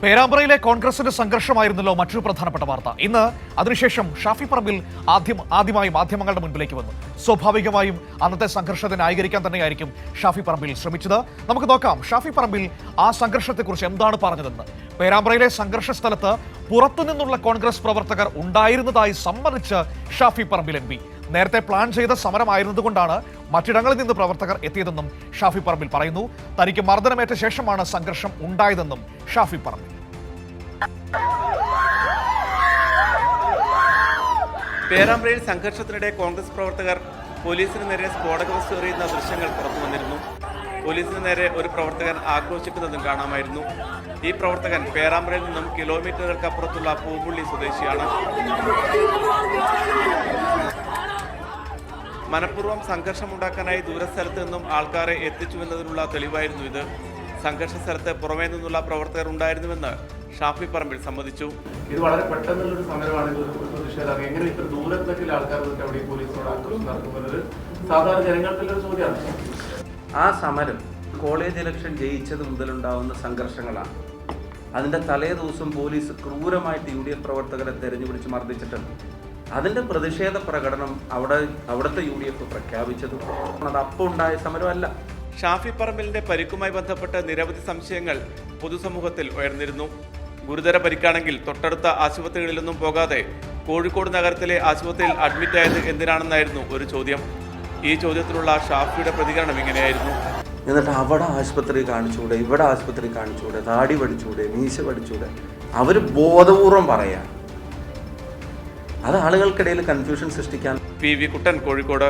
പേരാമ്പ്രയിലെ കോൺഗ്രസിന്റെ സംഘർഷമായിരുന്നല്ലോ മറ്റൊരു പ്രധാനപ്പെട്ട വാർത്ത. ഇന്ന് അതിനുശേഷം ഷാഫി പറമ്പിൽ ആദ്യം ആദ്യമായി മാധ്യമങ്ങളുടെ മുൻപിലേക്ക് വന്നു. സ്വാഭാവികമായും അന്നത്തെ സംഘർഷത്തെ ന്യായീകരിക്കാൻ തന്നെയായിരിക്കും ഷാഫി പറമ്പിൽ ശ്രമിച്ചത്. നമുക്ക് നോക്കാം ഷാഫി പറമ്പിൽ ആ സംഘർഷത്തെക്കുറിച്ച് എന്താണ് പറഞ്ഞതെന്ന്. പേരാമ്പ്രയിലെ സംഘർഷ സ്ഥലത്ത് പുറത്തുനിന്നുള്ള കോൺഗ്രസ് പ്രവർത്തകർ ഉണ്ടായിരുന്നതായി സമ്മതിച്ച് ഷാഫി പറമ്പിൽ എം നേരത്തെ പ്ലാൻ ചെയ്ത സമരമായിരുന്നതുകൊണ്ടാണ് മറ്റിടങ്ങളിൽ നിന്ന് പ്രവർത്തകർ എത്തിയതെന്നും ഷാഫി പറമ്പിൽ പറയുന്നു. തനിക്ക് മർദ്ദനമേറ്റ ശേഷമാണ് സംഘർഷം ഉണ്ടായതെന്നും ഷാഫി പറമ്പിൽ പേരാമ്പ്രയിൽ സംഘർഷത്തിനിടെ കോൺഗ്രസ് പ്രവർത്തകർ പോലീസിന് നേരെ സ്ഫോടക വസ്തു എറിയുന്ന ദൃശ്യങ്ങൾ പുറത്തു വന്നിരുന്നു. പോലീസിന് നേരെ ഒരു പ്രവർത്തകൻ ആക്രോശിക്കുന്നതും കാണാമായിരുന്നു. ഈ പ്രവർത്തകൻ പേരാമ്പ്രയിൽ നിന്നും കിലോമീറ്ററുകൾക്കപ്പുറത്തുള്ള പൂമ്പുള്ളി സ്വദേശിയാണ്. മനഃപൂർവം സംഘർഷമുണ്ടാക്കാനായി ദൂരസ്ഥലത്ത് നിന്നും ആൾക്കാരെ എത്തിച്ചുവെന്നതിനുള്ള തെളിവായിരുന്നു ഇത്. സംഘർഷ സ്ഥലത്ത് പുറമേ നിന്നുള്ള പ്രവർത്തകർ ഉണ്ടായിരുന്നുവെന്ന് ഷാഫി പറമ്പിൽ സമ്മതിച്ചു. ഇത് വളരെ പെട്ടെന്നുള്ളൊരു സമരമാണ് എങ്ങനെ ഇത്ര ദൂരത്തൊക്കെ ആൾക്കാർ അവിടെ പോലീസിനോട് ആക്രോശം നടത്തുന്നത്? സാധാരണ ജനങ്ങൾക്കുള്ളൊരു ചോദ്യമാണ്. ആ സമരം കോളേജ് ഇലക്ഷൻ ജയിച്ചത് മുതലുണ്ടാവുന്ന സംഘർഷങ്ങളാണ്. അതിന്റെ തലേ ദിവസം പോലീസ് ക്രൂരമായിട്ട് യു ഡി എഫ് പ്രവർത്തകരെ തെരഞ്ഞുപിടിച്ച് മർദ്ദിച്ചിട്ടുണ്ട്. അതിന്റെ പ്രതിഷേധ പ്രകടനം അവിടെ അവിടുത്തെ യു ഡി എഫ് പ്രഖ്യാപിച്ചതും അത് അപ്പോൾ ഉണ്ടായ സമരമല്ല. ഷാഫി പറമ്പലിന്റെ പരിക്കുമായി ബന്ധപ്പെട്ട നിരവധി സംശയങ്ങൾ പൊതുസമൂഹത്തിൽ ഉയർന്നിരുന്നു. ഗുരുതര പരിക്കാണെങ്കിൽ തൊട്ടടുത്ത ആശുപത്രികളിലൊന്നും പോകാതെ കോഴിക്കോട് നഗരത്തിലെ ആശുപത്രിയിൽ അഡ്മിറ്റായത് എന്തിനാണെന്നായിരുന്നു ഒരു ചോദ്യം. ഈ ചോദ്യത്തിലുള്ള ഷാഫിയുടെ പ്രതികരണം ഇങ്ങനെയായിരുന്നു. എന്നിട്ട് അവിടെ ആശുപത്രി കാണിച്ചൂടെ ഇവിടെ ആശുപത്രി കാണിച്ചൂടെ താടി പഠിച്ചൂടെ മീശ പഠിച്ചൂടെ അവർ ബോധപൂർവം പറയാ. അത് ആളുകൾക്കിടയിൽ കൺഫ്യൂഷൻ സൃഷ്ടിക്കാൻ പി വി കുട്ടൻ കോഴിക്കോട്